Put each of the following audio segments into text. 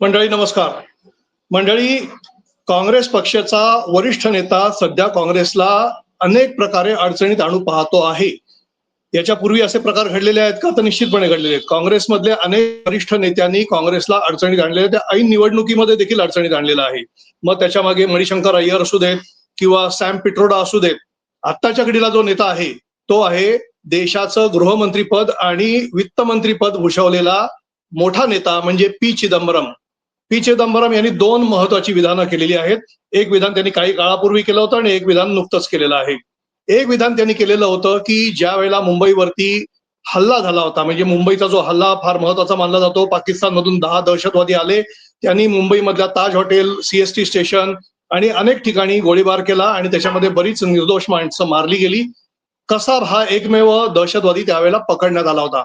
मंडळी नमस्कार. मंडळी काँग्रेस पक्षाचा वरिष्ठ नेता सध्या काँग्रेसला अनेक प्रकारे अडचणीत आणू पाहतो आहे. याच्यापूर्वी असे प्रकार घडलेले आहेत का? तर निश्चितपणे घडलेले आहेत. काँग्रेसमधले अनेक वरिष्ठ नेत्यांनी काँग्रेसला अडचणीत आणलेल्या त्या ऐन निवडणुकीमध्ये देखील अडचणीत आणलेलं आहे. मग त्याच्यामागे मणिशंकर अय्यर असू देत किंवा सॅम पिट्रोडा असू देत आत्ताच्या घडीला जो नेता आहे तो आहे देशाचं गृहमंत्रीपद आणि वित्तमंत्रीपद भूषवलेला मोठा नेता म्हणजे पी चिदंबरम. पी चिदंबरम यांनी दोन महत्वाची विधानं केलेली आहेत. एक विधान त्यांनी काही काळापूर्वी केलं होतं आणि एक विधान नुकतंच केलेलं आहे. एक विधान त्यांनी केलेलं होतं की ज्या वेळेला मुंबईवरती हल्ला झाला होता म्हणजे मुंबईचा जो हल्ला फार महत्त्वाचा मानला जातो पाकिस्तानमधून दहा दहशतवादी आले त्यांनी मुंबईमधल्या ताज हॉटेल सीएसटी स्टेशन आणि अनेक ठिकाणी गोळीबार केला आणि त्याच्यामध्ये बरीच निर्दोष माणसं मारली गेली. कसाब हा एकमेव दहशतवादी त्यावेळेला पकडण्यात आला होता.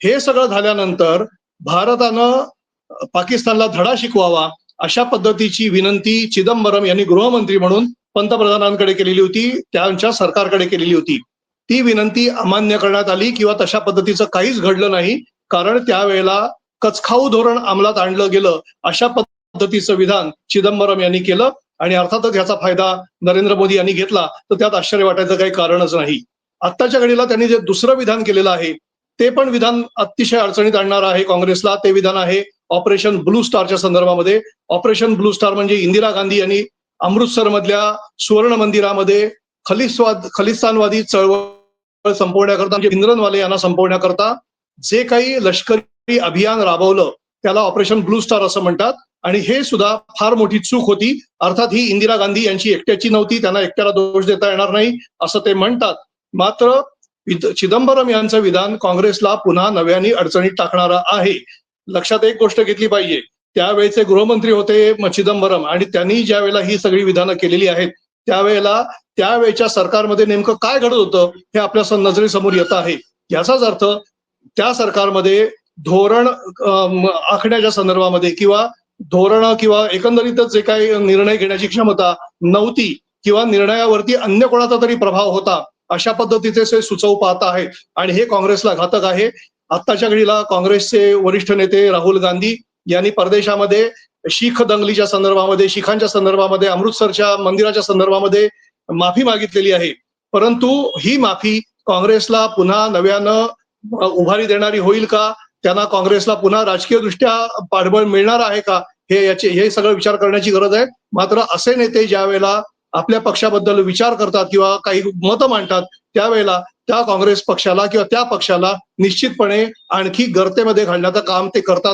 हे सगळं झाल्यानंतर भारतानं पाकिस्तानला धडा शिकवावा अशा पद्धतीची विनंती चिदंबरम यांनी गृहमंत्री म्हणून पंतप्रधानांकडे केलेली होती त्यांच्या सरकारकडे केलेली होती. ती विनंती अमान्य करण्यात आली किंवा तशा पद्धतीचं काहीच घडलं नाही कारण त्यावेळेला कचखाऊ धोरण अंमलात आणलं गेलं अशा पद्धतीचं विधान चिदंबरम यांनी केलं आणि अर्थातच याचा फायदा नरेंद्र मोदी यांनी घेतला तर त्यात आश्चर्य वाटायचं काही कारणच नाही. आत्ताच्या घडीला त्यांनी जे दुसरं विधान केलेलं आहे ते पण विधान अतिशय अडचणीत आणणार आहे काँग्रेसला. ते विधान आहे ऑपरेशन ब्लू स्टारच्या संदर्भामध्ये. ऑपरेशन ब्लू स्टार म्हणजे इंदिरा गांधी यांनी अमृतसर मधल्या सुवर्ण मंदिरामध्ये खलिस्वाद खलिस्तानवादी चळवळ संपवण्याकरता म्हणजे भिंद्रनवाले यांना संपवण्याकरता जे काही लष्करी अभियान राबवलं त्याला ऑपरेशन ब्लू स्टार असं म्हणतात. आणि हे सुद्धा फार मोठी चूक होती. अर्थात ही इंदिरा गांधी यांची एकट्याची नव्हती. त्यांना एकट्याला दोष देता येणार नाही असं ते म्हणतात. मात्र चिदंबरम यांचं विधान काँग्रेसला पुन्हा नव्याने अडचणीत टाकणार आहे. लक्षात एक गोष्ट घेतली पाहिजे. त्यावेळेचे गृहमंत्री होते चिदंबरम आणि त्यांनी ज्या वेळेला ही सगळी विधानं केलेली आहेत त्यावेळेला त्यावेळेच्या सरकारमध्ये नेमकं काय घडत होतं हे आपल्या नजरेसमोर येत आहे. याचाच अर्थ त्या सरकारमध्ये धोरण आखण्याच्या संदर्भामध्ये किंवा धोरण किंवा एकंदरीतच जे काही निर्णय घेण्याची क्षमता नव्हती किंवा निर्णयावरती अन्य कोणाचा तरी प्रभाव होता अशा पद्धतीचे सुचव पाहत आहेत. आणि हे काँग्रेसला घातक आहे. आत्ताच्या घडीला काँग्रेसचे वरिष्ठ नेते राहुल गांधी यांनी परदेशामध्ये शीख दंगलीच्या संदर्भामध्ये शिखांच्या संदर्भामध्ये अमृतसरच्या मंदिराच्या संदर्भामध्ये माफी मागितलेली आहे. परंतु ही माफी काँग्रेसला पुन्हा नव्यानं उभारी देणारी होईल का? त्यांना काँग्रेसला पुन्हा राजकीय दृष्ट्या पाठबळ मिळणार आहे का? हे याचे हे सगळं विचार करण्याची गरज आहे. मात्र असे नेते ज्या वेळेला आपल्या पक्षाबद्दल विचार करतात किंवा काही मतं मांडतात त्यावेळेला त्या काँग्रेस पक्षाला किंवा त्या पक्षाला निश्चितपणे आणखी गर्तेमध्ये घालण्याचं काम ते करतात.